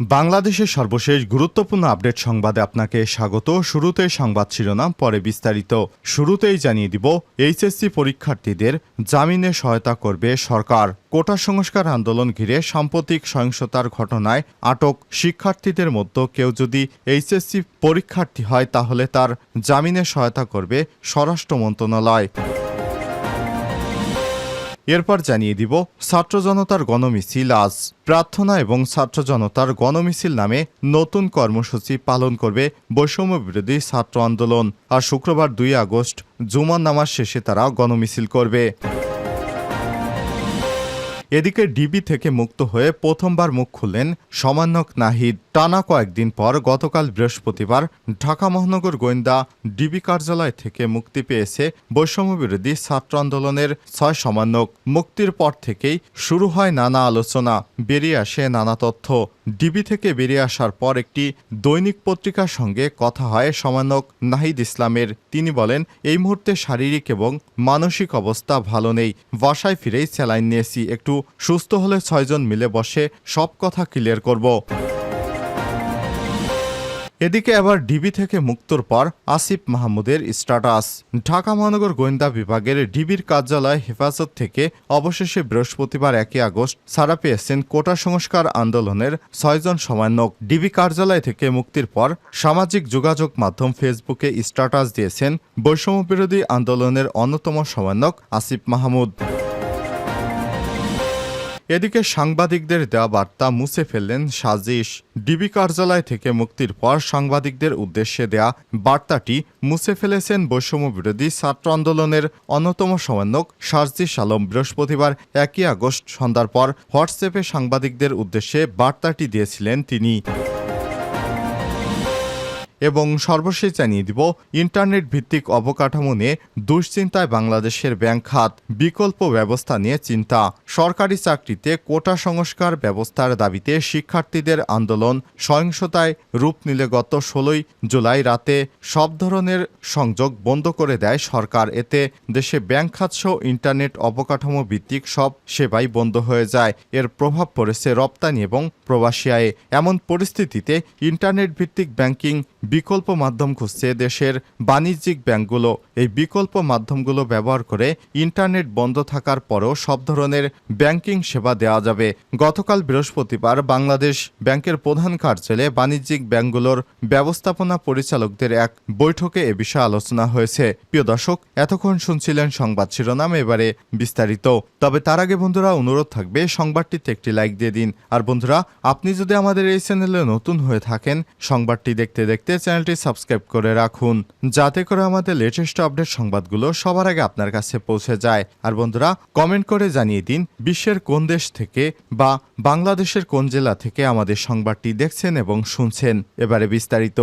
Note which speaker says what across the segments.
Speaker 1: বাংলাদেশের সর্বশেষ গুরুত্বপূর্ণ আপডেট সংবাদে আপনাকে স্বাগত। শুরুতে সংবাদ শিরোনাম, পরে বিস্তারিত। শুরুতেই জানিয়ে দিব, এইচএসসি পরীক্ষার্থীদের জামিনে সহায়তা করবে সরকার। কোটা সংস্কার আন্দোলন ঘিরে সাম্প্রতিক সহিংসতার ঘটনায় আটক শিক্ষার্থীদের মধ্যে কেউ যদি এইচএসসি পরীক্ষার্থী হয়, তাহলে তার জামিনে সহায়তা করবে স্বরাষ্ট্র মন্ত্রণালয়। এরপর জানিয়ে দিব, ছাত্র জনতার গণমিছিল আজ। প্রার্থনা এবং ছাত্র জনতার গণমিছিল নামে নতুন কর্মসূচি পালন করবে বৈষম্য বিরোধী ছাত্র আন্দোলন। আর শুক্রবার দুই আগস্ট জুমার নামাজ শেষে তারা গণমিছিল করবে। এদিকে ডিবি থেকে মুক্ত হয়ে প্রথমবার মুখ খুললেন সমান্যক নাহিদ। টানা কয়েকদিন পর গতকাল বৃহস্পতিবার ঢাকা মহানগর গোয়েন্দা ডিবি কার্যালয় থেকে মুক্তি পেয়েছে বৈষম্য বিরোধী ছাত্র আন্দোলনের ছয় সমান্যক মুক্তির পর থেকেই শুরু হয় নানা আলোচনা, বেরিয়ে আসে নানা তথ্য। ডিবি থেকে বেরিয়ে আসার পর একটি দৈনিক পত্রিকার সঙ্গে কথা হয় সমানক নাহিদ ইসলামের। তিনি বলেন, এই মুহূর্তে শারীরিক এবং মানসিক অবস্থা ভালো নেই। বাসায় ফিরেই স্যালাইন নিয়েছি। একটু সুস্থ হলে ছয়জন মিলে বসে সব কথা ক্লিয়ার করব। এদিকে আবার ডিবি থেকে মুক্তর পর আসিফ মাহমুদের স্ট্যাটাস। ঢাকা মহানগর গোয়েন্দা বিভাগের ডিবির কার্যালয় হেফাজত থেকে অবশেষে বৃহস্পতিবার একই আগস্ট ছাড়া পেয়েছেন কোটা সংস্কার আন্দোলনের ছয়জন সমন্বয়ক। ডিবি কার্যালয় থেকে মুক্তির পর সামাজিক যোগাযোগ মাধ্যম ফেসবুকে স্ট্যাটাস দিয়েছেন বৈষম্য বিরোধী আন্দোলনের অন্যতম সমন্বয়ক আসিফ মাহমুদ। এদিকে সাংবাদিকদের দেওয়া বার্তা মুছে ফেললেন সাজিশ। ডিবি কার্যালয় থেকে মুক্তির পর সাংবাদিকদের উদ্দেশ্যে দেয়া বার্তাটি মুছে ফেলেছেন বৈষম্য বিরোধী ছাত্র আন্দোলনের অন্যতম সমন্বয়ক সাজিশ আলম। বৃহস্পতিবার একই আগস্ট সন্ধ্যার পর হোয়াটসঅ্যাপে সাংবাদিকদের উদ্দেশ্যে বার্তাটি দিয়েছিলেন তিনি। এবং সর্বশেষ জানিয়ে দিব, ইন্টারনেট ভিত্তিক অবকাঠামো নিয়ে দুশ্চিন্তায় বাংলাদেশের ব্যাংক খাত, বিকল্প ব্যবস্থা নিয়ে চিন্তা। সরকারি চাকরিতে কোটা সংস্কার ব্যবস্থার দাবিতে শিক্ষার্থীদের আন্দোলন সহিংসতায় রূপ নিলে গত ষোলোই জুলাই রাতে সব ধরনের সংযোগ বন্ধ করে দেয় সরকার। এতে দেশে ব্যাংক খাতসহ ইন্টারনেট অবকাঠামো ভিত্তিক সব সেবাই বন্ধ হয়ে যায়। এর প্রভাব পড়েছে রপ্তানি এবং প্রবাসী আয়ে। এমন পরিস্থিতিতে ইন্টারনেট ভিত্তিক ব্যাংকিং বিকল্প মাধ্যম খুঁজছে দেশের বাণিজ্যিক ব্যাংকগুলো। এই বিকল্প মাধ্যমগুলো ব্যবহার করে ইন্টারনেট বন্ধ থাকার পরও সব ধরনের ব্যাংকিং সেবা দেওয়া যাবে। গতকাল বৃহস্পতিবার বাংলাদেশ ব্যাংকের প্রধান কার্যালয়ে বাণিজ্যিক ব্যাংকগুলোর ব্যবস্থাপনা পরিচালকদের এক বৈঠকে এ বিষয়ে আলোচনা হয়েছে। প্রিয় দর্শক, এতক্ষণ শুনছিলেন সংবাদ শিরোনাম, এবারে বিস্তারিত। তবে তার আগে বন্ধুরা, অনুরোধ থাকবে, সংবাদটিতে একটি লাইক দিয়ে দিন। আর বন্ধুরা, আপনি যদি আমাদের এই চ্যানেলে নতুন হয়ে থাকেন, সংবাদটি দেখতে দেখতে চ্যানেলটি সাবস্ক্রাইব করে রাখুন, যাতে করে আমাদের লেটেস্ট আপডেট সংবাদগুলো সবার আগে আপনার কাছে পৌঁছে যায়। আর বন্ধুরা কমেন্ট করে জানিয়ে দিন বিশ্বের কোন দেশ থেকে বা বাংলাদেশের কোন জেলা থেকে আমাদের সংবাদটি দেখছেন এবং শুনছেন। এবারে বিস্তারিত।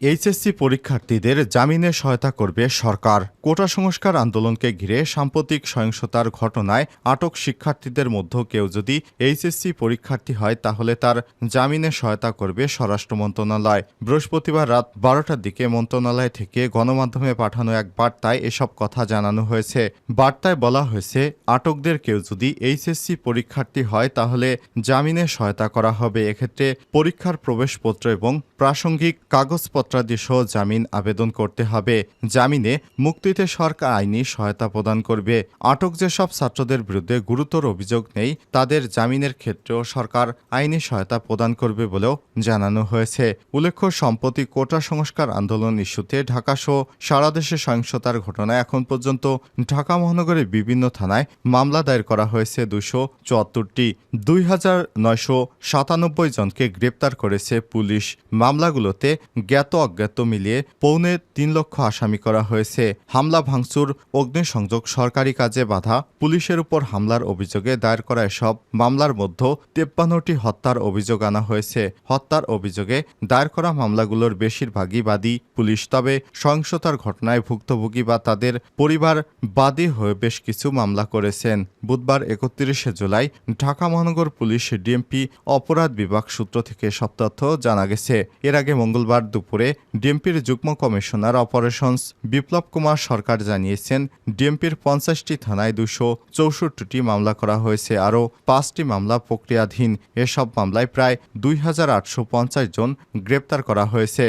Speaker 1: এইচএসসি পরীক্ষার্থীদের জামিনে সহায়তা করবে সরকার। কোটা সংস্কার আন্দোলনকে ঘিরে সাম্প্রতিক সহিংসতার ঘটনায় আটক শিক্ষার্থীদের মধ্যে কেউ যদি এইচএসসি পরীক্ষার্থী হয়, তাহলে তার জামিনে সহায়তা করবে স্বরাষ্ট্র মন্ত্রণালয়। বৃহস্পতিবার রাত বারোটার দিকে মন্ত্রণালয় থেকে গণমাধ্যমে পাঠানো এক বার্তায় এসব কথা জানানো হয়েছে। বার্তায় বলা হয়েছে, আটকদের কেউ যদি এইচএসসি পরীক্ষার্থী হয়, তাহলে জামিনে সহায়তা করা হবে। এক্ষেত্রে পরীক্ষার প্রবেশপত্র এবং প্রাসঙ্গিক কাগজপত্রাদি সহ জামিন আবেদন করতে হবে। জামিনে মুক্তিতে সরকার আইনি সহায়তা প্রদান করবে। আটক যেসব ছাত্রদের বিরুদ্ধে গুরুতর অভিযোগ নেই, তাদের জামিনের ক্ষেত্রেও সরকার আইনি সহায়তা প্রদান করবে বলেও জানানো হয়েছে। উল্লেখ্য, সম্প্রতি কোটা সংস্কার আন্দোলন ইস্যুতে ঢাকা সহ সারা দেশে সহিংসতার ঘটনায় এখন পর্যন্ত ঢাকা মহানগরের বিভিন্ন থানায় মামলা দায়ের করা হয়েছে দুশো চুয়াত্তরটি। দুই হাজার নয়শো সাতানব্বই জনকে গ্রেপ্তার করেছে পুলিশ। মামলাগুলোতে জ্ঞাত অজ্ঞাত মিলিয়ে পৌনে তিন লক্ষ আসামি করা হয়েছে। হামলা ভাঙচুর, অগ্নিসংযোগ, সরকারি কাজে বাধা, পুলিশের উপর হামলার অভিযোগে দায়ের করা এসব মামলার মধ্যে তেপ্পান্নটি হত্যার অভিযোগ আনা হয়েছে। হত্যার অভিযোগে দায়ের করা মামলাগুলোর বেশিরভাগই বাদী পুলিশ, তবে সহিংসতার ঘটনায় ভুক্তভোগী বা তাদের পরিবার বাদী হয়ে বেশ কিছু মামলা করেছেন। বুধবার একত্রিশে জুলাই ঢাকা মহানগর পুলিশ ডিএমপি অপরাধ বিভাগ সূত্র থেকে সব তথ্য জানা গেছে। এর আগে মঙ্গলবার দুপুরে ডিএমপির যুগ্ম কমিশনার অপারেশনস বিপ্লব কুমার সরকার জানিয়েছেন, ডিএমপির পঞ্চাশটি থানায় দুশো চৌষট্টিটি মামলা করা হয়েছে আরও পাঁচটি মামলা প্রক্রিয়াধীন। এসব মামলায় প্রায় দুই হাজার আটশো পঞ্চাশ জন গ্রেপ্তার করা হয়েছে।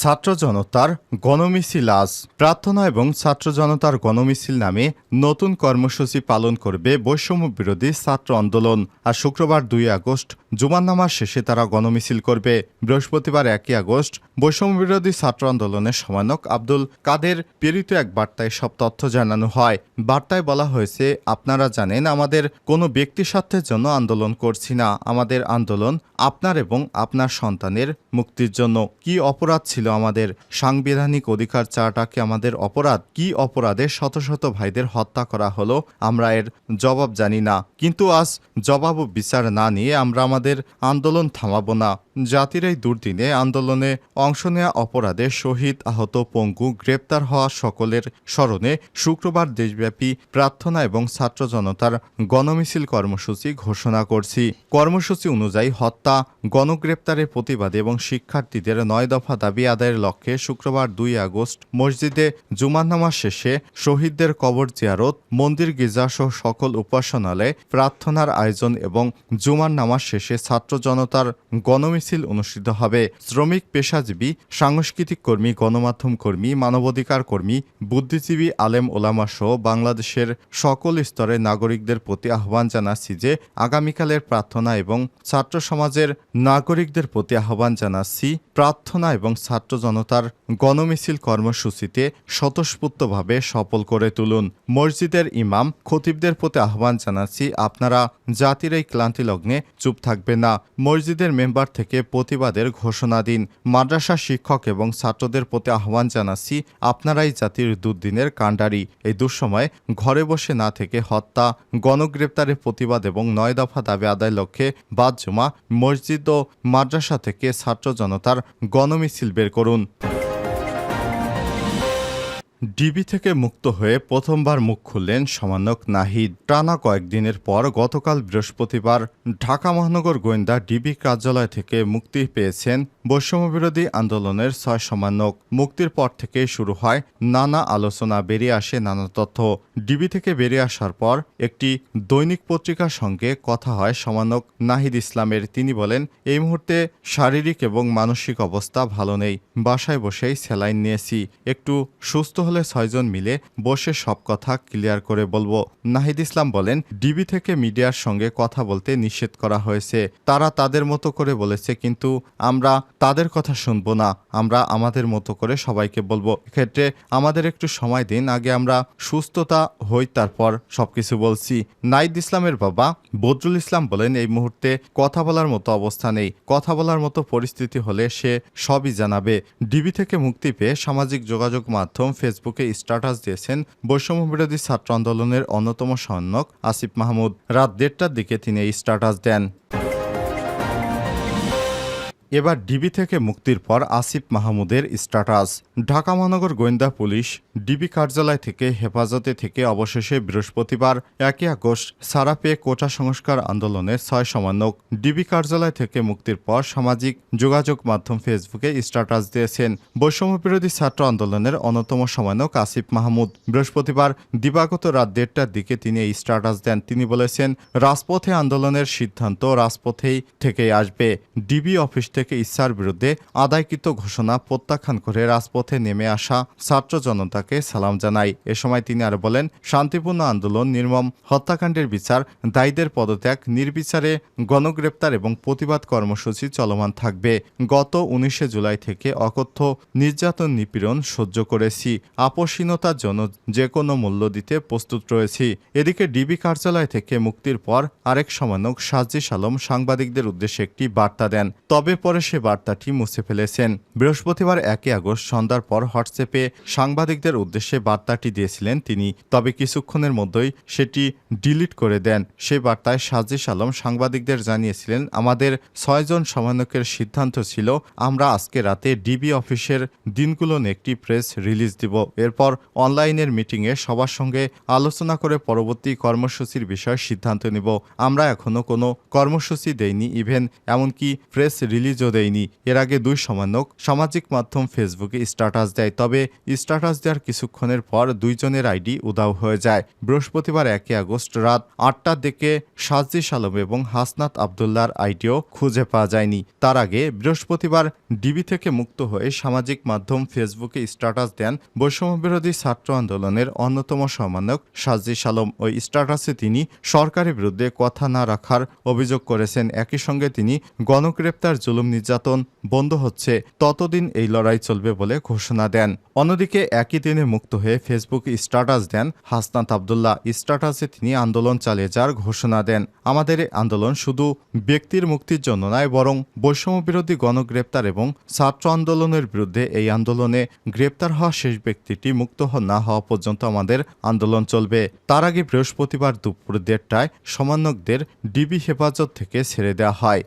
Speaker 1: ছাত্র জনতার গণমিছিল আজ প্রার্থনা এবং ছাত্র জনতার গণমিছিল নামে নতুন কর্মসূচি পালন করবে বৈষম্য বিরোধী ছাত্র আন্দোলন। আর শুক্রবার দুই আগস্ট, জুমার নামাজ শেষে তারা গণমিছিল করবে। বৃহস্পতিবার একই আগস্ট বৈষম্য বিরোধী ছাত্র আন্দোলনের সমানক আব্দুল কাদের প্রেরিত এক বার্তায় সব তথ্য জানানো হয়। বার্তায় বলা হয়েছে, আপনারা জানেন, আমাদের কোনো ব্যক্তি স্বার্থের জন্য আন্দোলন করছি না। আমাদের আন্দোলন আপনার এবং আপনার সন্তানের মুক্তির জন্য কি অপরাধ ছিল আমাদের? সাংবিধানিক অধিকার চাটাকে আমাদের অপরাধ? কি অপরাধে শত শত ভাইদের হত্যা করা হলো? আমরা এর জবাব জানি না। কিন্তু আজ জবাব ও বিচার না নিয়ে আমরা আমাদের আন্দোলন থামাবো না। জাতির এই দুর্দিনে আন্দোলনে অংশ নেওয়া অপরাধে শহীদ আহত পঙ্গু গ্রেপ্তার হওয়া সকলের স্মরণে শুক্রবার দেশব্যাপী প্রার্থনা এবং ছাত্র জনতার গণমিছিল কর্মসূচি ঘোষণা করছি। কর্মসূচি অনুযায়ী হত্যা, গণগ্রেপ্তারের প্রতিবাদে এবং শিক্ষার্থীদের নয় দফা দাবি আদায়ের লক্ষ্যে শুক্রবার দুই আগস্ট মসজিদে জুমার নামাজ শেষে শহীদদের কবর জিয়ারত, মন্দির গির্জাসহ সকল উপাসনালয়ে প্রার্থনার আয়োজন এবং জুমার নামাজ শেষে ছাত্র জনতার গণমিছিল অনুষ্ঠিত হবে। শ্রমিক, পেশাজীবী, সাংস্কৃতিক কর্মী, গণমাধ্যম কর্মী, মানবাধিকার কর্মী, বুদ্ধিজীবী, আলেম ওলামা সহ বাংলাদেশের সকল স্তরের নাগরিকদের প্রতি আহ্বান জানাচ্ছি যে আগামীকালের প্রার্থনা এবং ছাত্র সমাজের নাগরিকদের প্রতি আহ্বান জানাচ্ছি। প্রার্থনা এবং ছাত্র জনতার গণমিছিল কর্মসূচিতে স্বতঃস্ফূর্তভাবে সফল করে তুলুন। মসজিদের ইমাম, খতিবদের প্রতি আহ্বান জানাচ্ছি, আপনারা জাতির এই ক্লান্তি লগ্নে চুপ থাকবেন না। মসজিদের মেম্বার থেকে প্রতিবাদের ঘোষণা দিন। মাদ্রাসা শিক্ষক এবং ছাত্রদের প্রতি আহ্বান জানাচ্ছি আপনারাই জাতির দুর্দিনের কাণ্ডারি। এই দুঃসময় ঘরে বসে না থেকে হত্যা, গণগ্রেপ্তারের প্রতিবাদ এবং নয় দফা দাবি আদায় লক্ষ্যে বাদ জমা মসজিদ ও মাদ্রাসা থেকে ছাত্র জনতার গণমিছিল বের করুন। ডিবি থেকে মুক্ত হয়ে প্রথমবার মুখ খুললেন সমানক নাহিদ। টানা কয়েকদিনের পর গতকাল বৃহস্পতিবার ঢাকা মহানগর গোয়েন্দা ডিবি কার্যালয় থেকে মুক্তি পেয়েছেন বৈষম্যবিরোধী আন্দোলনের ছয় সমানক মুক্তির পর থেকে শুরু হয় নানা আলোচনা, বেরিয়ে আসে নানা তথ্য। ডিবি থেকে বেরিয়ে আসার পর একটি দৈনিক পত্রিকার সঙ্গে কথা হয় সমানক নাহিদ ইসলামের। তিনি বলেন, এই মুহূর্তে শারীরিক এবং মানসিক অবস্থা ভালো নেই। বাসায় বসেই স্যালাইন নিয়েছি। একটু সুস্থ হলে ছয়জন মিলে বসে সব কথা ক্লিয়ার করে বলব। নাহিদ ইসলাম বলেন, ডিবি থেকে মিডিয়ার সঙ্গে কথা বলতে নিষেধ করা হয়েছে। তারা তাদের মতো করে বলেছে, কিন্তু আমরা তাদের কথা শুনব না। আমরা আমাদের মতো করে সবাইকে বলব। এক্ষেত্রে আমাদের একটু সময় দিন, আগে আমরা সুস্থতা হই, তারপর সবকিছু বলছি। নাইদ ইসলামের বাবা বদরুল ইসলাম বলেন, এই মুহূর্তে কথা বলার মতো অবস্থা নেই। কথা বলার মতো পরিস্থিতি হলে সে সবই জানাবে। ডিবি থেকে মুক্তি পেয়ে সামাজিক যোগাযোগ মাধ্যম ফেসবুকে স্ট্যাটাস দিয়েছেন বৈষম্য বিরোধী ছাত্র আন্দোলনের অন্যতম সৈন্যক আসিফ মাহমুদ। রাত দেড়টার দিকে তিনি এই স্ট্যাটাস দেন। এবার ডিবি থেকে মুক্তির পর আসিফ মাহমুদের স্ট্যাটাস। ঢাকা মহানগর গোয়েন্দা পুলিশ ডিবি কার্যালয় থেকে হেফাজতে থেকে অবশেষে বৃহস্পতিবার একই আগস্ট সারা পেয়ে কোটা সংস্কার আন্দোলনের ছয় সমন্বয়ক ডিবি কার্যালয় থেকে মুক্তির পর সামাজিক যোগাযোগ মাধ্যম ফেসবুকে স্ট্যাটাস দিয়েছেন। বৈষম্য বিরোধী ছাত্র আন্দোলনের অন্যতম সমন্বয়ক আসিফ মাহমুদ। বৃহস্পতিবার দিবাগত রাত দেড়টার দিকে তিনি এই স্ট্যাটাস দেন। তিনি বলেছেন, রাজপথে আন্দোলনের সিদ্ধান্ত রাজপথেই থেকেই আসবে। ডিবি অফিস থেকে ইচ্ছার বিরুদ্ধে আদায়কৃত ঘোষণা প্রত্যাখ্যান করে রাজপথে নেমে আসা ছাত্র জনতাকে সালাম জানাই এ সময় তিনি আর বলেন, শান্তিপূর্ণ আন্দোলন, নির্মম হত্যাকাণ্ডের বিচার, দায়ীদের পদত্যাগ, নির্বিচারে গণগ্রেপ্তার এবং প্রতিবাদ কর্মসূচি চলমান থাকবে। গত উনিশে জুলাই থেকে অকথ্য নির্যাতন নিপীড়ন সহ্য করেছি। আপসীনতার জন্য যে কোনো মূল্য দিতে প্রস্তুত রয়েছি। এদিকে ডিবি কার্যালয় থেকে মুক্তির পর আরেক সমানক সাজিস আলম সাংবাদিকদের উদ্দেশ্যে একটি বার্তা দেন। তবে পরে সে বার্তাটি মুছে ফেলেছেন। বৃহস্পতিবার একই আগস্ট সন্ধ্যার পর হোয়াটসঅ্যাপে সাংবাদিকদের উদ্দেশ্যে বার্তাটি দিয়েছিলেন তিনি। তবে কিছুক্ষণের মধ্যেই সেটি ডিলিট করে দেন। সে বার্তায় সাজিস আলম সাংবাদিকদের জানিয়েছিলেন, আমাদের ছয়জন সমন্বয়কের সিদ্ধান্ত ছিল, আমরা আজকে রাতে ডিবি অফিসের দিনগুলো একটি প্রেস রিলিজ দিব। এরপর অনলাইনের মিটিংয়ে সবার সঙ্গে আলোচনা করে পরবর্তী কর্মসূচির বিষয়ে সিদ্ধান্ত নেব। আমরা এখনও কোনো কর্মসূচি দেইনি, ইভেন এমনকি প্রেস রিলিজও দেইনি এর আগে দুই সমন্বয়ক সামাজিক মাধ্যম ফেসবুকে স্ট্যাটাস দেয়, তবে স্ট্যাটাস দেওয়ার কিছুক্ষণের পর দুইজনের আইডি উদাও হয়ে যায়। বৃহস্পতিবার একই আগস্ট রাত আটটার দিকে সাজিস আলম এবং হাসনাত আবদুল্লার আইডিও খুঁজে পাওয়া যায়নি। তার আগে বৃহস্পতিবার ডিবি থেকে মুক্ত হয়ে সামাজিক মাধ্যম ফেসবুকে স্ট্যাটাস দেন বৈষম্যবিরোধী ছাত্র আন্দোলনের অন্যতম সমন্বয়ক সাজিস আলম ওই স্ট্যাটাসে তিনি সরকারের বিরুদ্ধে কথা না রাখার অভিযোগ করেছেন। একই সঙ্গে তিনি গণগ্রেপ্তার, জুলুম নির্যাতন বন্ধ হচ্ছে, ততদিন এই লড়াই চলবে বলে ঘোষণা দেন। অন্যদিকে একই দিনে মুক্ত হয়ে ফেসবুকে স্ট্যাটাস দেন হাসনাত আবদুল্লাহ। স্ট্যাটাসে তিনি আন্দোলন চালিয়ে যাওয়ার ঘোষণা দেন। আমাদের আন্দোলন শুধু ব্যক্তির মুক্তির জন্য নয়, বরং বৈষম্য বিরোধী গণগ্রেপ্তার এবং ছাত্র আন্দোলনের বিরুদ্ধে এই আন্দোলনে গ্রেপ্তার হওয়া শেষ ব্যক্তিটি মুক্ত না হওয়া পর্যন্ত আমাদের আন্দোলন চলবে। তার আগে বৃহস্পতিবার দুপুর দেড়টায় সমন্বয়কদের ডিবি হেফাজত থেকে ছেড়ে দেওয়া হয়।